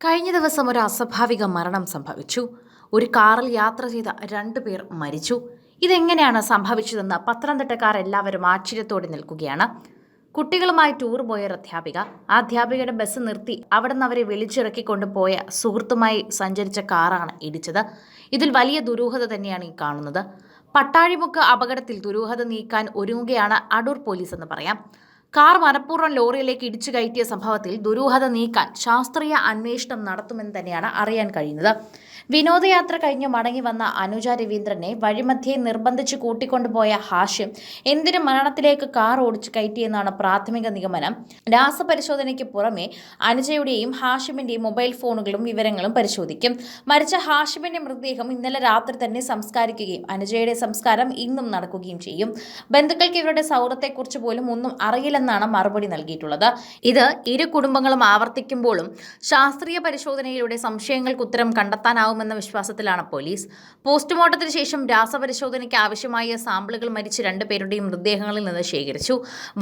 കഴിഞ്ഞ ദിവസം ഒരു അസ്വാഭാവിക മരണം സംഭവിച്ചു. ഒരു കാറിൽ യാത്ര ചെയ്ത രണ്ടു പേർ മരിച്ചു. ഇതെങ്ങനെയാണ് സംഭവിച്ചതെന്ന് പത്തനംതിട്ടക്കാർ എല്ലാവരും ആശ്ചര്യത്തോടെ നിൽക്കുകയാണ്. കുട്ടികളുമായി ടൂർ പോയ ഒരു അധ്യാപിക ആ അധ്യാപികയുടെ ബസ് നിർത്തി അവിടെ നിന്ന് അവരെ വിളിച്ചിറക്കിക്കൊണ്ട് പോയ സുഹൃത്തുമായി സഞ്ചരിച്ച കാറാണ് ഇടിച്ചത്. ഇതിൽ വലിയ ദുരൂഹത തന്നെയാണ് ഈ കാണുന്നത്. പട്ടാഴിമുക്ക് അപകടത്തിൽ ദുരൂഹത നീക്കാൻ ഒരുങ്ങുകയാണ് അടൂർ പോലീസ് എന്ന് പറയാം. കാർ മനഃപൂർവം ലോറിയിലേക്ക് ഇടിച്ചു കയറ്റിയ സംഭവത്തിൽ ദുരൂഹത നീക്കാൻ ശാസ്ത്രീയ അന്വേഷണം നടത്തുമെന്ന് തന്നെയാണ് അറിയാൻ കഴിയുന്നത്. വിനോദയാത്ര കഴിഞ്ഞ് മടങ്ങി വന്ന അനുജ രവീന്ദ്രനെ വഴിമധ്യേ നിർബന്ധിച്ച് കൂട്ടിക്കൊണ്ടുപോയ ഹാഷ്യം എന്തിനു മരണത്തിലേക്ക് കാർ ഓടിച്ചു കയറ്റിയെന്നാണ് പ്രാഥമിക നിഗമനം. രാസപരിശോധനയ്ക്ക് പുറമെ അനുജയുടെയും ഹാഷിമിന്റെയും മൊബൈൽ ഫോണുകളും വിവരങ്ങളും പരിശോധിക്കും. മരിച്ച ഹാഷിമിന്റെ മൃതദേഹം ഇന്നലെ രാത്രി തന്നെ സംസ്കാരിക്കുകയും അനുജയുടെ സംസ്കാരം ഇന്നും നടക്കുകയും ചെയ്യും. ബന്ധുക്കൾക്ക് ഇവരുടെ സൗഹൃദത്തെക്കുറിച്ച് പോലും ഒന്നും അറിയില്ലെന്നാണ് മറുപടി നൽകിയിട്ടുള്ളത്. ഇത് ഇരു കുടുംബങ്ങളും ആവർത്തിക്കുമ്പോഴും ശാസ്ത്രീയ പരിശോധനയിലൂടെ സംശയങ്ങൾക്ക് ഉത്തരം കണ്ടെത്താനാവുമെന്ന വിശ്വാസത്തിലാണ് പോലീസ്. പോസ്റ്റ്മോർട്ടത്തിന് ശേഷം രാസപരിശോധനയ്ക്ക് ആവശ്യമായ സാമ്പിളുകൾ മരിച്ച രണ്ടുപേരുടെയും മൃതദേഹങ്ങളിൽ നിന്ന് ശേഖരിച്ചു.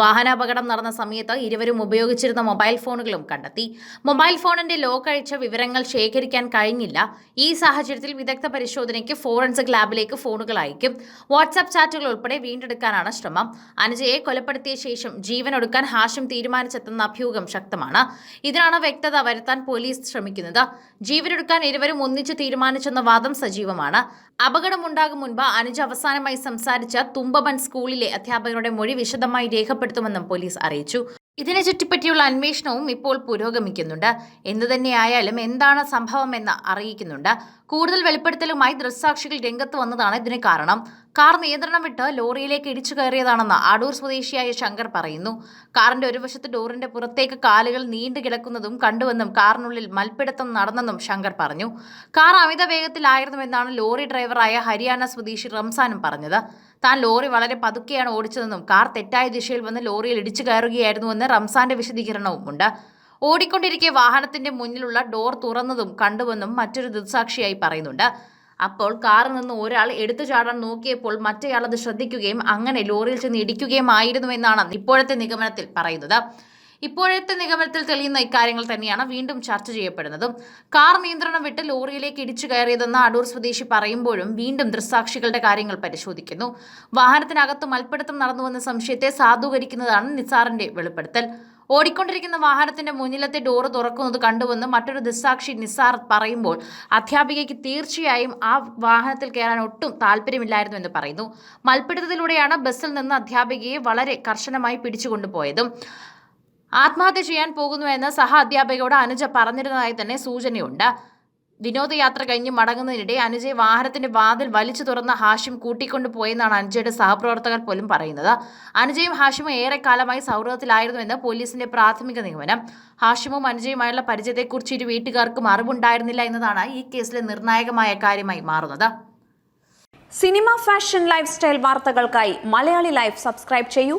വാഹനാപകടം നടന്ന സമയത്ത് ഇരുവരും ഉപയോഗിച്ചിരുന്ന മൊബൈൽ ഫോണുകളും കണ്ടെത്തി. മൊബൈൽ ഫോണിന്റെ ലോക്ക് അഴിച്ച വിവരങ്ങൾ ശേഖരിക്കാൻ കഴിഞ്ഞില്ല. ഈ സാഹചര്യത്തിൽ വിദഗ്ധ പരിശോധനയ്ക്ക് ഫോറൻസിക് ലാബിലേക്ക് ഫോണുകൾ അയക്കും. വാട്സാപ്പ് ചാറ്റുകൾ ഉൾപ്പെടെ വീണ്ടെടുക്കാനാണ് ശ്രമം. അനുജയെ കൊലപ്പെടുത്തിയ ശേഷം ജീവൻ ഒടുക്കാൻ ഹാഷിം തീരുമാനിച്ചെത്തുന്ന അഭ്യൂഹം ശക്തമാണ്. ഇതിനാണ് വ്യക്തത വരുത്താൻ പോലീസ് ശ്രമിക്കുന്നത്. ജീവനൊടുക്കാൻ ഇരുവരും ഒന്നിച്ച് തീരുമാനിച്ചെന്ന വാദം സജീവമാണ്. അപകടമുണ്ടാകും മുൻപ് അനുജ് അവസാനമായി സംസാരിച്ച തുമ്പബൻ സ്കൂളിലെ അധ്യാപകരുടെ മൊഴി വിശദമായി രേഖപ്പെടുത്തുമെന്നും പോലീസ് അറിയിച്ചു. ഇതിനെ ചുറ്റിപ്പറ്റിയുള്ള അന്വേഷണവും ഇപ്പോൾ പുരോഗമിക്കുന്നുണ്ട്. എന്തു തന്നെയായാലും എന്താണ് സംഭവമെന്ന് അറിയിക്കുന്നുണ്ട്. കൂടുതൽ വെളിപ്പെടുത്തലുമായി ദൃക്സാക്ഷികൾ രംഗത്ത് വന്നതാണ് ഇതിന് കാരണം. കാർ നിയന്ത്രണം വിട്ട് ലോറിയിലേക്ക് ഇടിച്ചു കയറിയതാണെന്ന് അടൂർ സ്വദേശിയായ ശങ്കർ പറയുന്നു. കാറിന്റെ ഒരു വശത്ത് ഡോറിന്റെ പുറത്തേക്ക് കാലുകൾ നീണ്ടു കിടക്കുന്നതും കണ്ടുവെന്നും കാറിനുള്ളിൽ മൽപ്പിടുത്തം നടന്നെന്നും ശങ്കർ പറഞ്ഞു. കാർ അമിത വേഗത്തിലായിരുന്നുവെന്നാണ് ലോറി ഡ്രൈവറായ ഹരിയാന സ്വദേശി റംസാനും പറഞ്ഞത്. താൻ ലോറി വളരെ പതുക്കെയാണ് ഓടിച്ചതെന്നും കാർ തെറ്റായ ദിശയിൽ വന്ന് ലോറിയിൽ ഇടിച്ചു കയറുകയായിരുന്നുവെന്ന് റംസാന്റെ വിശദീകരണവും ഉണ്ട്. ഓടിക്കൊണ്ടിരിക്കെ വാഹനത്തിന്റെ മുന്നിലുള്ള ഡോർ തുറന്നതും കണ്ടുവെന്നും മറ്റൊരു ദൃക്സാക്ഷിയായി പറയുന്നുണ്ട്. അപ്പോൾ കാറിൽ നിന്ന് ഒരാൾ എടുത്തു ചാടാൻ നോക്കിയപ്പോൾ മറ്റേയാൾ അത് ശ്രദ്ധിക്കുകയും അങ്ങനെ ലോറിയിൽ ചെന്ന് ഇടിക്കുകയും ആയിരുന്നു എന്നാണ് ഇപ്പോഴത്തെ നിഗമനത്തിൽ പറയുന്നത്. ഇപ്പോഴത്തെ നിഗമനത്തിൽ തെളിയുന്ന ഇക്കാര്യങ്ങൾ തന്നെയാണ് വീണ്ടും ചർച്ച ചെയ്യപ്പെടുന്നതും. കാർ നിയന്ത്രണം വിട്ട് ലോറിയിലേക്ക് ഇടിച്ചു കയറിയതെന്ന് അടൂർ സ്വദേശി പറയുമ്പോഴും വീണ്ടും ദൃസാക്ഷികളുടെ കാര്യങ്ങൾ പരിശോധിക്കുന്നു. വാഹനത്തിനകത്ത് മൽപ്പിടുത്തം നടന്നുവെന്ന സംശയത്തെ സാധൂകരിക്കുന്നതാണ് നിസാറിന്റെ വെളിപ്പെടുത്തൽ. ഓടിക്കൊണ്ടിരിക്കുന്ന വാഹനത്തിന്റെ മുന്നിലത്തെ ഡോറ് തുറക്കുന്നത് കണ്ടുവെന്ന് മറ്റൊരു ദൃസാക്ഷി നിസാർ പറയുമ്പോൾ അധ്യാപികയ്ക്ക് തീർച്ചയായും ആ വാഹനത്തിൽ കയറാൻ ഒട്ടും താല്പര്യമില്ലായിരുന്നു എന്ന് പറയുന്നു. മൽപ്പിടുത്തത്തിലൂടെയാണ് ബസ്സിൽ നിന്ന് അധ്യാപികയെ വളരെ കർശനമായി പിടിച്ചുകൊണ്ടുപോയതും. ആത്മഹത്യ ചെയ്യാൻ പോകുന്നുവെന്ന് സഹ അധ്യാപികയോട് അനുജ പറഞ്ഞിരുന്നതായി തന്നെ സൂചനയുണ്ട്. വിനോദയാത്ര കഴിഞ്ഞ് മടങ്ങുന്നതിനിടെ അനുജയെ വാഹനത്തിന്റെ വാതിൽ വലിച്ചു തുറന്ന ഹാഷിം കൂട്ടിക്കൊണ്ടു പോയെന്നാണ് അനുജയുടെ സഹപ്രവർത്തകർ പോലും പറയുന്നത്. അനുജയും ഹാഷിമും ഏറെക്കാലമായി സൗഹൃദത്തിലായിരുന്നുവെന്ന് പോലീസിന്റെ പ്രാഥമിക നിഗമനം. ഹാഷിമും അനുജയുമായുള്ള പരിചയത്തെക്കുറിച്ച് ഇരു വീട്ടുകാർക്കും അറിവുണ്ടായിരുന്നില്ല എന്നതാണ് ഈ കേസിലെ നിർണായകമായ കാര്യമായി മാറുന്നത്. സിനിമ ഫാഷൻ ലൈഫ് സ്റ്റൈൽ വാർത്തകൾക്കായി മലയാളി ലൈഫ് സബ്സ്ക്രൈബ് ചെയ്യൂ.